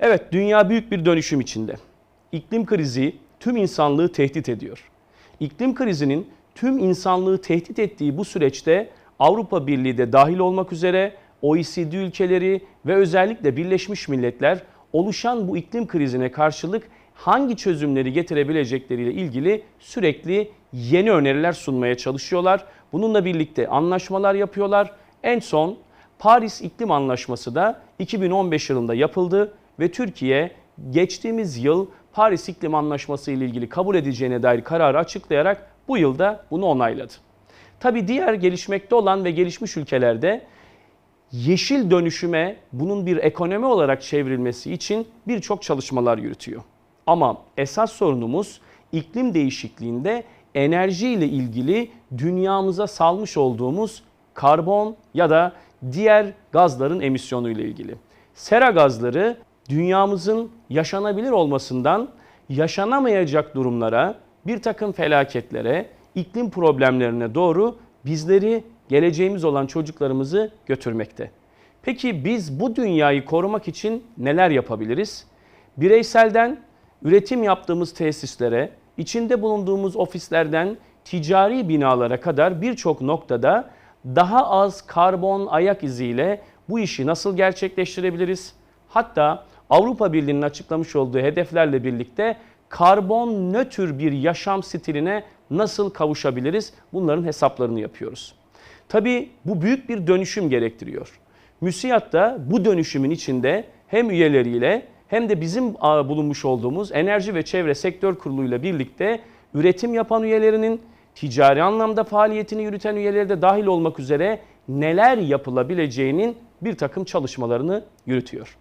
Evet, dünya büyük bir dönüşüm içinde. İklim krizi tüm insanlığı tehdit ediyor. İklim krizinin tüm insanlığı tehdit ettiği bu süreçte Avrupa Birliği de dahil olmak üzere OECD ülkeleri ve özellikle Birleşmiş Milletler oluşan bu iklim krizine karşılık hangi çözümleri getirebilecekleriyle ilgili sürekli yeni öneriler sunmaya çalışıyorlar. Bununla birlikte anlaşmalar yapıyorlar. En son Paris İklim Anlaşması da 2015 yılında yapıldı ve Türkiye geçtiğimiz yıl Paris İklim Anlaşması ile ilgili kabul edeceğine dair kararı açıklayarak bu yılda bunu onayladı. Tabi diğer gelişmekte olan ve gelişmiş ülkelerde yeşil dönüşüme bunun bir ekonomi olarak çevrilmesi için birçok çalışmalar yürütüyor. Ama esas sorunumuz iklim değişikliğinde enerji ile ilgili dünyamıza salmış olduğumuz karbon ya da diğer gazların emisyonu ile ilgili. Sera gazları dünyamızın yaşanabilir olmasından yaşanamayacak durumlara, bir takım felaketlere, iklim problemlerine doğru bizleri, geleceğimiz olan çocuklarımızı götürmekte. Peki biz bu dünyayı korumak için neler yapabiliriz? Bireyselden üretim yaptığımız tesislere, içinde bulunduğumuz ofislerden ticari binalara kadar birçok noktada daha az karbon ayak iziyle bu işi nasıl gerçekleştirebiliriz? Hatta Avrupa Birliği'nin açıklamış olduğu hedeflerle birlikte karbon nötr bir yaşam stiline nasıl kavuşabiliriz? Bunların hesaplarını yapıyoruz. Tabii bu büyük bir dönüşüm gerektiriyor. MÜSİAD da bu dönüşümün içinde hem üyeleriyle hem de bizim bulunmuş olduğumuz Enerji ve Çevre Sektör Kurulu ile birlikte üretim yapan üyelerinin ticari anlamda faaliyetini yürüten üyeleri de dahil olmak üzere neler yapılabileceğinin bir takım çalışmalarını yürütüyor.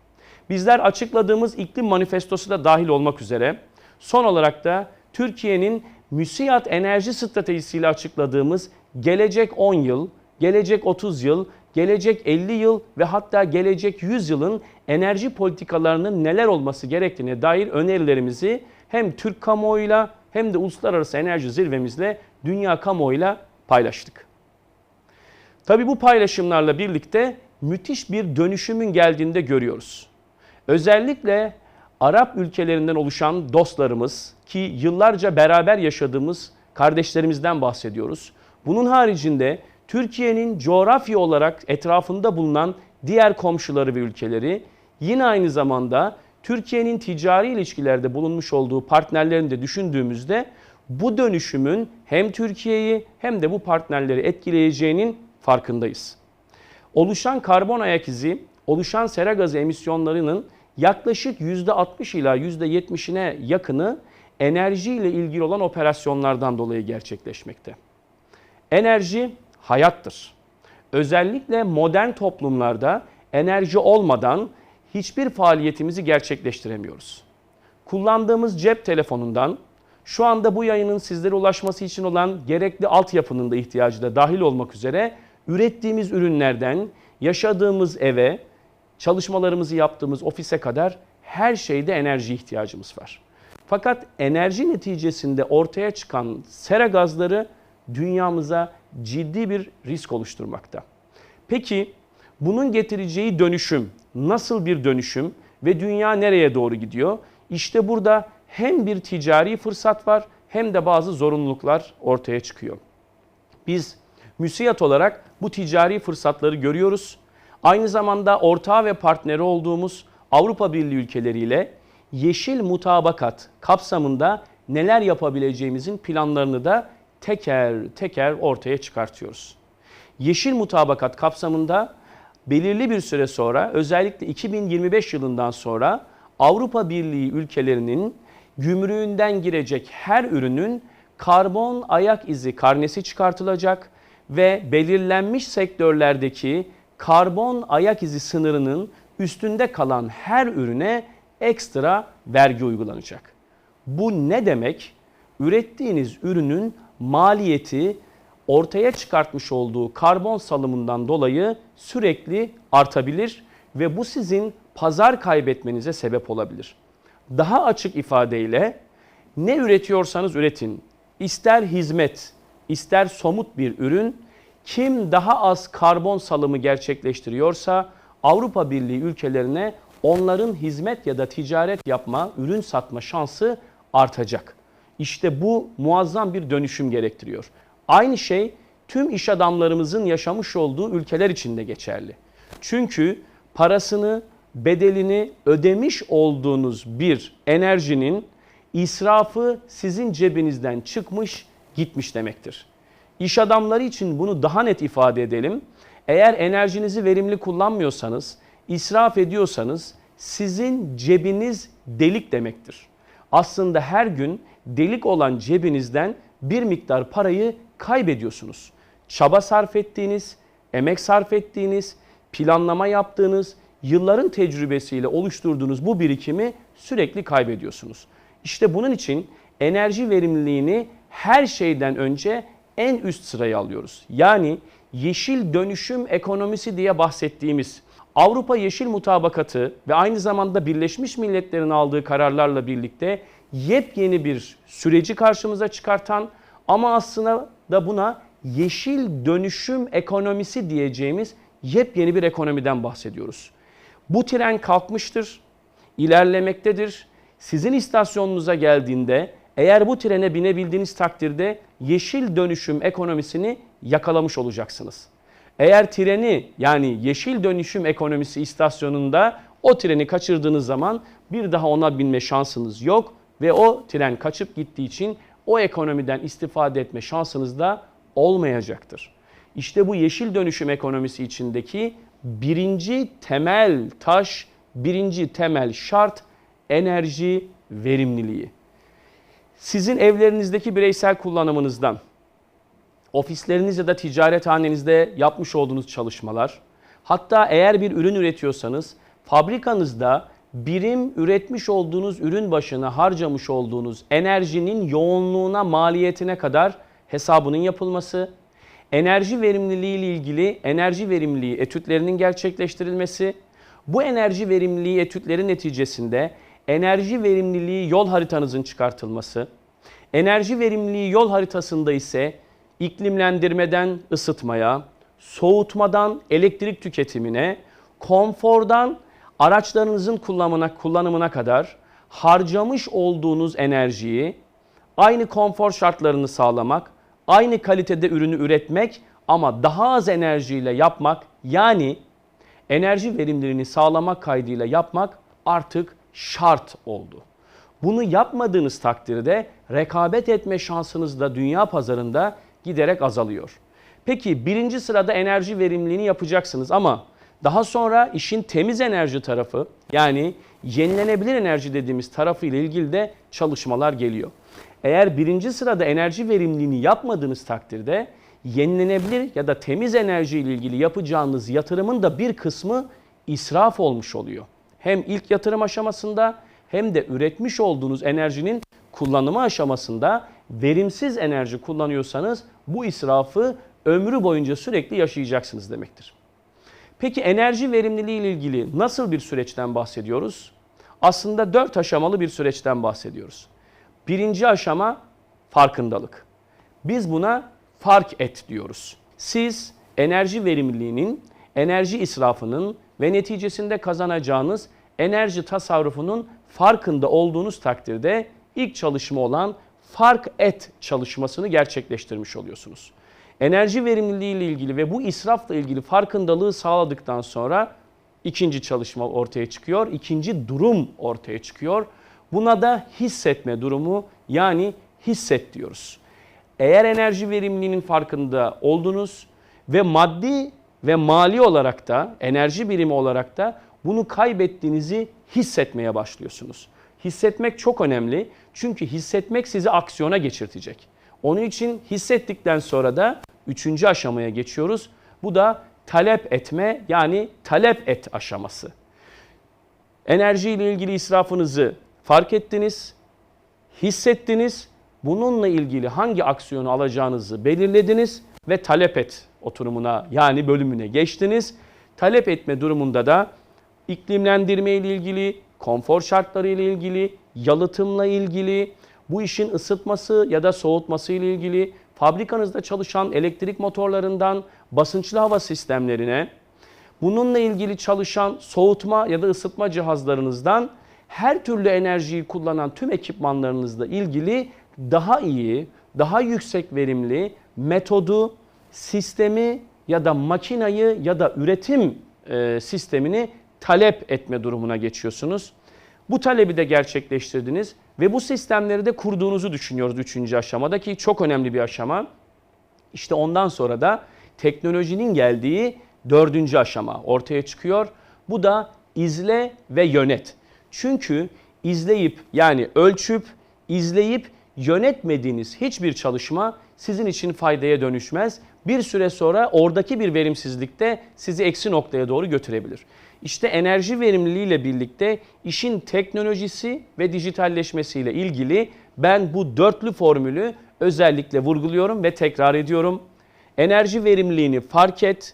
Bizler açıkladığımız iklim manifestosu da dahil olmak üzere son olarak da Türkiye'nin müsiyat enerji stratejisiyle açıkladığımız gelecek 10 yıl, gelecek 30 yıl, gelecek 50 yıl ve hatta gelecek 100 yılın enerji politikalarının neler olması gerektiğine dair önerilerimizi hem Türk kamuoyuyla hem de uluslararası enerji zirvemizle dünya kamuoyuyla paylaştık. Tabi bu paylaşımlarla birlikte müthiş bir dönüşümün geldiğini de görüyoruz. Özellikle Arap ülkelerinden oluşan dostlarımız ki yıllarca beraber yaşadığımız kardeşlerimizden bahsediyoruz. Bunun haricinde Türkiye'nin coğrafya olarak etrafında bulunan diğer komşuları ve ülkeleri yine aynı zamanda Türkiye'nin ticari ilişkilerde bulunmuş olduğu partnerlerini de düşündüğümüzde bu dönüşümün hem Türkiye'yi hem de bu partnerleri etkileyeceğinin farkındayız. Oluşan karbon ayak izi, oluşan sera gazı emisyonlarının yaklaşık %60 ila %70'ine yakını enerji ile ilgili olan operasyonlardan dolayı gerçekleşmekte. Enerji hayattır. Özellikle modern toplumlarda enerji olmadan hiçbir faaliyetimizi gerçekleştiremiyoruz. Kullandığımız cep telefonundan şu anda bu yayının sizlere ulaşması için olan gerekli altyapının da ihtiyacı da dahil olmak üzere ürettiğimiz ürünlerden yaşadığımız eve, çalışmalarımızı yaptığımız ofise kadar her şeyde enerji ihtiyacımız var. Fakat enerji neticesinde ortaya çıkan sera gazları dünyamıza ciddi bir risk oluşturmakta. Peki bunun getireceği dönüşüm nasıl bir dönüşüm ve dünya nereye doğru gidiyor? İşte burada hem bir ticari fırsat var hem de bazı zorunluluklar ortaya çıkıyor. Biz müsiyat olarak bu ticari fırsatları görüyoruz. Aynı zamanda ortağı ve partneri olduğumuz Avrupa Birliği ülkeleriyle yeşil mutabakat kapsamında neler yapabileceğimizin planlarını da teker teker ortaya çıkartıyoruz. Yeşil mutabakat kapsamında belirli bir süre sonra özellikle 2025 yılından sonra Avrupa Birliği ülkelerinin gümrüğünden girecek her ürünün karbon ayak izi karnesi çıkartılacak ve belirlenmiş sektörlerdeki karbon ayak izi sınırının üstünde kalan her ürüne ekstra vergi uygulanacak. Bu ne demek? Ürettiğiniz ürünün maliyeti ortaya çıkartmış olduğu karbon salımından dolayı sürekli artabilir ve bu sizin pazar kaybetmenize sebep olabilir. Daha açık ifadeyle ne üretiyorsanız üretin, ister hizmet, ister somut bir ürün, kim daha az karbon salımı gerçekleştiriyorsa Avrupa Birliği ülkelerine onların hizmet ya da ticaret yapma, ürün satma şansı artacak. İşte bu muazzam bir dönüşüm gerektiriyor. Aynı şey tüm iş adamlarımızın yaşamış olduğu ülkeler için de geçerli. Çünkü parasını, bedelini ödemiş olduğunuz bir enerjinin israfı sizin cebinizden çıkmış, gitmiş demektir. İş adamları için bunu daha net ifade edelim. Eğer enerjinizi verimli kullanmıyorsanız, israf ediyorsanız sizin cebiniz delik demektir. Aslında her gün delik olan cebinizden bir miktar parayı kaybediyorsunuz. Çaba sarf ettiğiniz, emek sarf ettiğiniz, planlama yaptığınız, yılların tecrübesiyle oluşturduğunuz bu birikimi sürekli kaybediyorsunuz. İşte bunun için enerji verimliliğini her şeyden önce en üst sıraya alıyoruz. Yani yeşil dönüşüm ekonomisi diye bahsettiğimiz Avrupa Yeşil Mutabakatı ve aynı zamanda Birleşmiş Milletler'in aldığı kararlarla birlikte yepyeni bir süreci karşımıza çıkartan ama aslında da buna yeşil dönüşüm ekonomisi diyeceğimiz yepyeni bir ekonomiden bahsediyoruz. Bu tren kalkmıştır, ilerlemektedir. Sizin istasyonunuza geldiğinde eğer bu trene binebildiğiniz takdirde yeşil dönüşüm ekonomisini yakalamış olacaksınız. Eğer treni yani yeşil dönüşüm ekonomisi istasyonunda o treni kaçırdığınız zaman bir daha ona binme şansınız yok ve o tren kaçıp gittiği için o ekonomiden istifade etme şansınız da olmayacaktır. İşte bu yeşil dönüşüm ekonomisi içindeki birinci temel taş, birinci temel şart enerji verimliliği. Sizin evlerinizdeki bireysel kullanımınızdan, ofisleriniz ya da ticarethanenizde yapmış olduğunuz çalışmalar, hatta eğer bir ürün üretiyorsanız fabrikanızda birim üretmiş olduğunuz ürün başına harcamış olduğunuz enerjinin yoğunluğuna, maliyetine kadar hesabının yapılması, enerji verimliliği ile ilgili enerji verimliliği etütlerinin gerçekleştirilmesi, bu enerji verimliliği etütleri neticesinde enerji verimliliği yol haritanızın çıkartılması, enerji verimliliği yol haritasında ise iklimlendirmeden ısıtmaya, soğutmadan elektrik tüketimine, konfordan araçlarınızın kullanımına, kullanımına kadar harcamış olduğunuz enerjiyi aynı konfor şartlarını sağlamak, aynı kalitede ürünü üretmek ama daha az enerjiyle yapmak yani enerji verimliliğini sağlamak kaydıyla yapmak artık şart oldu. Bunu yapmadığınız takdirde rekabet etme şansınız da dünya pazarında giderek azalıyor. Peki birinci sırada enerji verimliliğini yapacaksınız ama daha sonra işin temiz enerji tarafı yani yenilenebilir enerji dediğimiz tarafı ile ilgili de çalışmalar geliyor. Eğer birinci sırada enerji verimliliğini yapmadığınız takdirde yenilenebilir ya da temiz enerji ile ilgili yapacağınız yatırımın da bir kısmı israf olmuş oluyor. Hem ilk yatırım aşamasında hem de üretmiş olduğunuz enerjinin kullanımı aşamasında verimsiz enerji kullanıyorsanız bu israfı ömrü boyunca sürekli yaşayacaksınız demektir. Peki enerji verimliliği ile ilgili nasıl bir süreçten bahsediyoruz? Aslında dört aşamalı bir süreçten bahsediyoruz. Birinci aşama farkındalık. Biz buna fark et diyoruz. Siz enerji verimliliğinin, enerji israfının ve neticesinde kazanacağınız enerji tasarrufunun farkında olduğunuz takdirde ilk çalışma olan fark et çalışmasını gerçekleştirmiş oluyorsunuz. Enerji verimliliği ile ilgili ve bu israfla ilgili farkındalığı sağladıktan sonra ikinci çalışma ortaya çıkıyor. ikinci durum ortaya çıkıyor. Buna da hissetme durumu yani hisset diyoruz. Eğer enerji verimliliğinin farkında oldunuz ve maddi ve mali olarak da enerji birimi olarak da bunu kaybettiğinizi hissetmeye başlıyorsunuz. Hissetmek çok önemli çünkü hissetmek sizi aksiyona geçirtecek. Onun için hissettikten sonra da üçüncü aşamaya geçiyoruz. Bu da talep etme yani talep et aşaması. Enerji ile ilgili israfınızı fark ettiniz, hissettiniz. Bununla ilgili hangi aksiyonu alacağınızı belirlediniz ve talep et oturumuna yani bölümüne geçtiniz. Talep etme durumunda da iklimlendirme ile ilgili, konfor şartları ile ilgili, yalıtımla ilgili, bu işin ısıtması ya da soğutması ile ilgili, fabrikanızda çalışan elektrik motorlarından basınçlı hava sistemlerine, bununla ilgili çalışan soğutma ya da ısıtma cihazlarınızdan her türlü enerjiyi kullanan tüm ekipmanlarınızla ilgili daha iyi, daha yüksek verimli metodu, sistemi ya da makinayı ya da üretim e, sistemini talep etme durumuna geçiyorsunuz. Bu talebi de gerçekleştirdiniz ve bu sistemleri de kurduğunuzu düşünüyoruz üçüncü aşamada ki çok önemli bir aşama. İşte ondan sonra da teknolojinin geldiği dördüncü aşama ortaya çıkıyor. Bu da izle ve yönet. Çünkü izleyip yani ölçüp, izleyip yönetmediğiniz hiçbir çalışma sizin için faydaya dönüşmez. Bir süre sonra oradaki bir verimsizlik de sizi eksi noktaya doğru götürebilir. İşte enerji verimliliği ile birlikte işin teknolojisi ve dijitalleşmesiyle ilgili ben bu dörtlü formülü özellikle vurguluyorum ve tekrar ediyorum. Enerji verimliliğini fark et,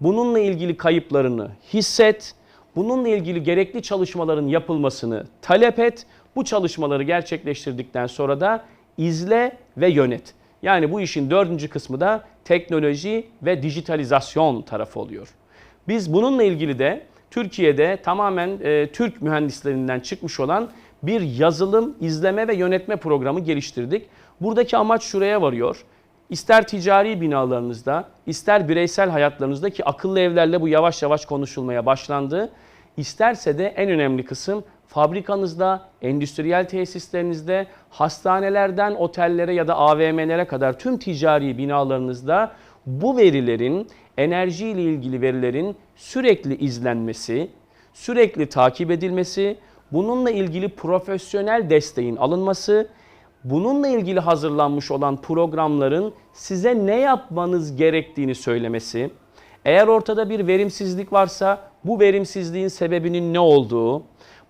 bununla ilgili kayıplarını hisset, bununla ilgili gerekli çalışmaların yapılmasını talep et. Bu çalışmaları gerçekleştirdikten sonra da izle ve yönet. Yani bu işin dördüncü kısmı da teknoloji ve dijitalizasyon tarafı oluyor. Biz bununla ilgili de Türkiye'de tamamen e, Türk mühendislerinden çıkmış olan bir yazılım, izleme ve yönetme programı geliştirdik. Buradaki amaç şuraya varıyor. İster ticari binalarınızda, ister bireysel hayatlarınızda ki akıllı evlerle bu yavaş yavaş konuşulmaya başlandı. İsterse de en önemli kısım fabrikanızda, endüstriyel tesislerinizde, hastanelerden otellere ya da AVM'lere kadar tüm ticari binalarınızda bu verilerin, enerji ile ilgili verilerin sürekli izlenmesi, sürekli takip edilmesi, bununla ilgili profesyonel desteğin alınması, bununla ilgili hazırlanmış olan programların size ne yapmanız gerektiğini söylemesi, eğer ortada bir verimsizlik varsa bu verimsizliğin sebebinin ne olduğu,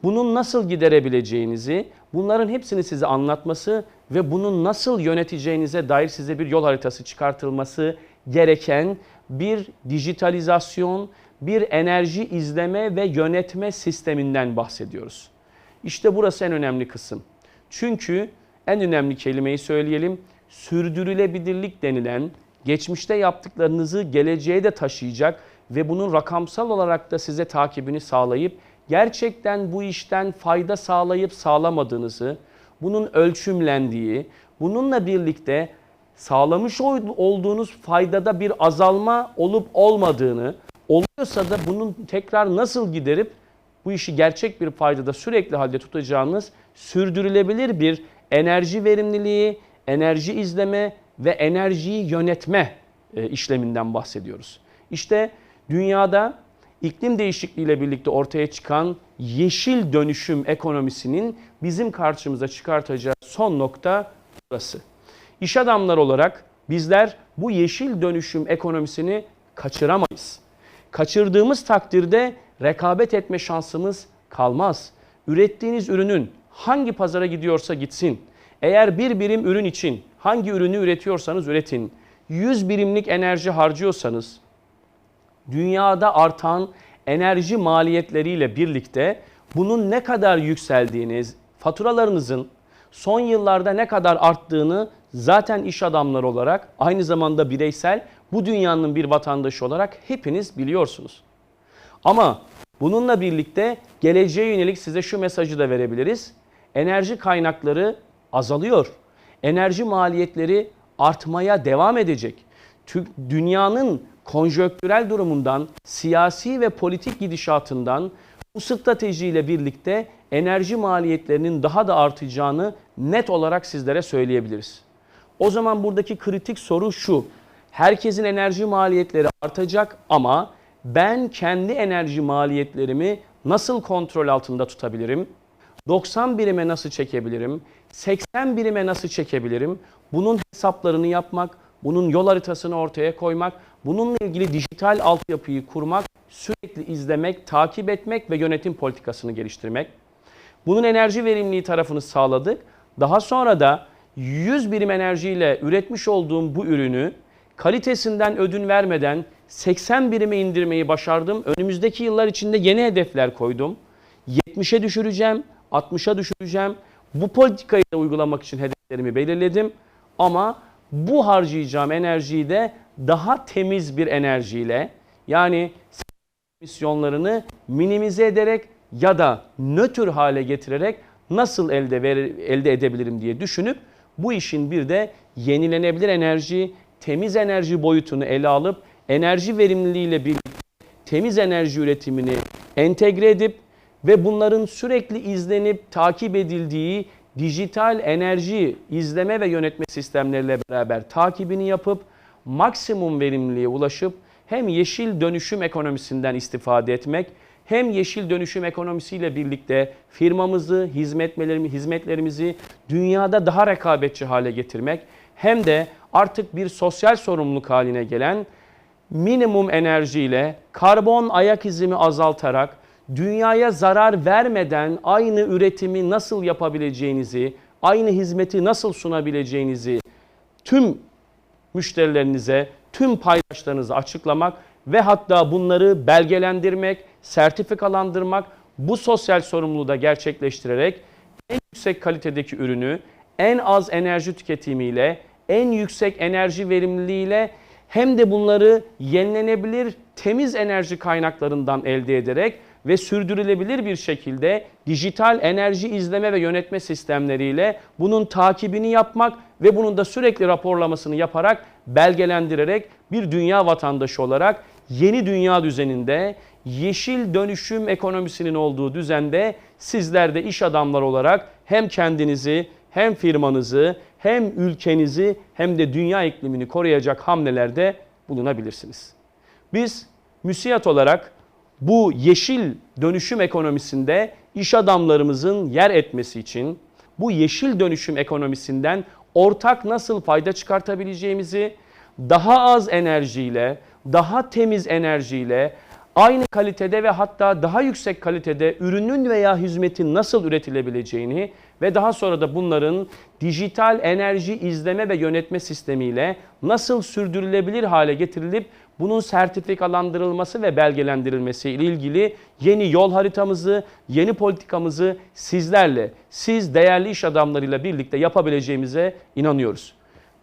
bunun nasıl giderebileceğinizi, bunların hepsini size anlatması ve bunun nasıl yöneteceğinize dair size bir yol haritası çıkartılması gereken bir dijitalizasyon, bir enerji izleme ve yönetme sisteminden bahsediyoruz. İşte burası en önemli kısım. Çünkü en önemli kelimeyi söyleyelim. Sürdürülebilirlik denilen geçmişte yaptıklarınızı geleceğe de taşıyacak ve bunun rakamsal olarak da size takibini sağlayıp gerçekten bu işten fayda sağlayıp sağlamadığınızı, bunun ölçümlendiği, bununla birlikte sağlamış olduğunuz faydada bir azalma olup olmadığını, oluyorsa da bunun tekrar nasıl giderip bu işi gerçek bir faydada sürekli halde tutacağınız sürdürülebilir bir enerji verimliliği, enerji izleme ve enerjiyi yönetme e, işleminden bahsediyoruz. İşte dünyada iklim değişikliğiyle birlikte ortaya çıkan yeşil dönüşüm ekonomisinin bizim karşımıza çıkartacağı son nokta burası. İş adamları olarak bizler bu yeşil dönüşüm ekonomisini kaçıramayız. Kaçırdığımız takdirde rekabet etme şansımız kalmaz. Ürettiğiniz ürünün hangi pazara gidiyorsa gitsin. Eğer bir birim ürün için hangi ürünü üretiyorsanız üretin. 100 birimlik enerji harcıyorsanız dünyada artan enerji maliyetleriyle birlikte bunun ne kadar yükseldiğini, faturalarınızın son yıllarda ne kadar arttığını zaten iş adamları olarak aynı zamanda bireysel bu dünyanın bir vatandaşı olarak hepiniz biliyorsunuz. Ama bununla birlikte geleceğe yönelik size şu mesajı da verebiliriz. Enerji kaynakları azalıyor. Enerji maliyetleri artmaya devam edecek. Dünyanın konjöktürel durumundan, siyasi ve politik gidişatından bu stratejiyle birlikte enerji maliyetlerinin daha da artacağını net olarak sizlere söyleyebiliriz. O zaman buradaki kritik soru şu. Herkesin enerji maliyetleri artacak ama ben kendi enerji maliyetlerimi nasıl kontrol altında tutabilirim? 90 birime nasıl çekebilirim? 80 birime nasıl çekebilirim? Bunun hesaplarını yapmak, bunun yol haritasını ortaya koymak, bununla ilgili dijital altyapıyı kurmak, sürekli izlemek, takip etmek ve yönetim politikasını geliştirmek. Bunun enerji verimliliği tarafını sağladık. Daha sonra da 100 birim enerjiyle üretmiş olduğum bu ürünü kalitesinden ödün vermeden 80 birime indirmeyi başardım. Önümüzdeki yıllar içinde yeni hedefler koydum. 70'e düşüreceğim, 60'a düşüreceğim. Bu politikayı da uygulamak için hedeflerimi belirledim. Ama bu harcayacağım enerjiyi de daha temiz bir enerjiyle yani emisyonlarını minimize ederek ya da nötr hale getirerek nasıl elde ver, elde edebilirim diye düşünüp bu işin bir de yenilenebilir enerji, temiz enerji boyutunu ele alıp enerji verimliliğiyle birlikte temiz enerji üretimini entegre edip ve bunların sürekli izlenip takip edildiği dijital enerji izleme ve yönetme sistemleriyle beraber takibini yapıp maksimum verimliliğe ulaşıp hem yeşil dönüşüm ekonomisinden istifade etmek hem yeşil dönüşüm ekonomisiyle birlikte firmamızı, hizmetlerimizi, hizmetlerimizi dünyada daha rekabetçi hale getirmek hem de artık bir sosyal sorumluluk haline gelen minimum enerjiyle karbon ayak izimi azaltarak dünyaya zarar vermeden aynı üretimi nasıl yapabileceğinizi, aynı hizmeti nasıl sunabileceğinizi tüm müşterilerinize, tüm paydaşlarınıza açıklamak ve hatta bunları belgelendirmek, sertifikalandırmak, bu sosyal sorumluluğu da gerçekleştirerek en yüksek kalitedeki ürünü en az enerji tüketimiyle, en yüksek enerji verimliliğiyle hem de bunları yenilenebilir temiz enerji kaynaklarından elde ederek ve sürdürülebilir bir şekilde dijital enerji izleme ve yönetme sistemleriyle bunun takibini yapmak ve bunun da sürekli raporlamasını yaparak belgelendirerek bir dünya vatandaşı olarak yeni dünya düzeninde yeşil dönüşüm ekonomisinin olduğu düzende sizler de iş adamları olarak hem kendinizi hem firmanızı hem ülkenizi hem de dünya iklimini koruyacak hamlelerde bulunabilirsiniz. Biz müsiyat olarak bu yeşil dönüşüm ekonomisinde iş adamlarımızın yer etmesi için bu yeşil dönüşüm ekonomisinden ortak nasıl fayda çıkartabileceğimizi daha az enerjiyle, daha temiz enerjiyle, aynı kalitede ve hatta daha yüksek kalitede ürünün veya hizmetin nasıl üretilebileceğini ve daha sonra da bunların dijital enerji izleme ve yönetme sistemiyle nasıl sürdürülebilir hale getirilip bunun sertifikalandırılması ve belgelendirilmesi ile ilgili yeni yol haritamızı, yeni politikamızı sizlerle, siz değerli iş adamlarıyla birlikte yapabileceğimize inanıyoruz.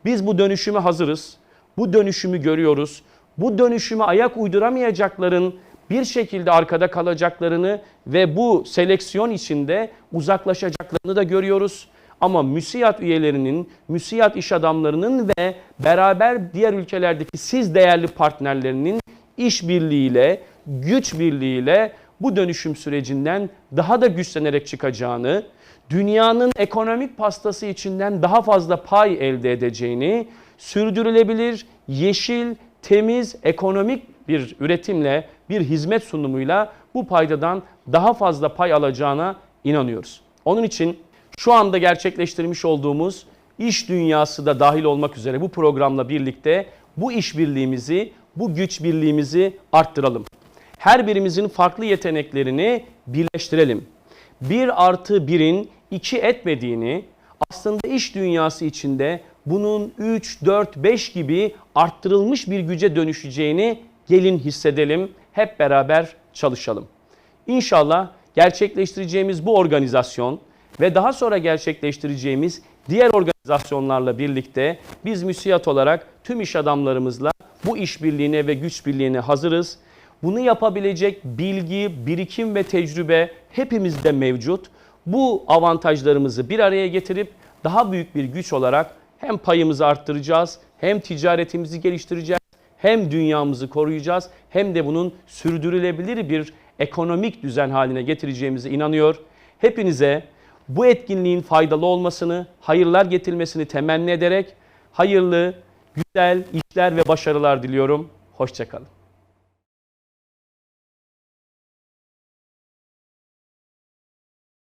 Biz bu dönüşüme hazırız. Bu dönüşümü görüyoruz. Bu dönüşüme ayak uyduramayacakların bir şekilde arkada kalacaklarını ve bu seleksiyon içinde uzaklaşacaklarını da görüyoruz. Ama müsiyat üyelerinin, müsiyat iş adamlarının ve beraber diğer ülkelerdeki siz değerli partnerlerinin işbirliğiyle, güç birliğiyle bu dönüşüm sürecinden daha da güçlenerek çıkacağını, dünyanın ekonomik pastası içinden daha fazla pay elde edeceğini, sürdürülebilir, yeşil, temiz, ekonomik bir üretimle, bir hizmet sunumuyla bu paydadan daha fazla pay alacağına inanıyoruz. Onun için şu anda gerçekleştirmiş olduğumuz iş dünyası da dahil olmak üzere bu programla birlikte bu işbirliğimizi, bu güç birliğimizi arttıralım. Her birimizin farklı yeteneklerini birleştirelim. Bir artı birin iki etmediğini, aslında iş dünyası içinde bunun 3, 4, 5 gibi arttırılmış bir güce dönüşeceğini gelin hissedelim, hep beraber çalışalım. İnşallah gerçekleştireceğimiz bu organizasyon ve daha sonra gerçekleştireceğimiz diğer organizasyonlarla birlikte biz müsiyat olarak tüm iş adamlarımızla bu işbirliğine ve güç birliğine hazırız. Bunu yapabilecek bilgi, birikim ve tecrübe hepimizde mevcut. Bu avantajlarımızı bir araya getirip daha büyük bir güç olarak hem payımızı arttıracağız, hem ticaretimizi geliştireceğiz, hem dünyamızı koruyacağız, hem de bunun sürdürülebilir bir ekonomik düzen haline getireceğimize inanıyor. Hepinize bu etkinliğin faydalı olmasını, hayırlar getirmesini temenni ederek hayırlı, güzel işler ve başarılar diliyorum. Hoşçakalın.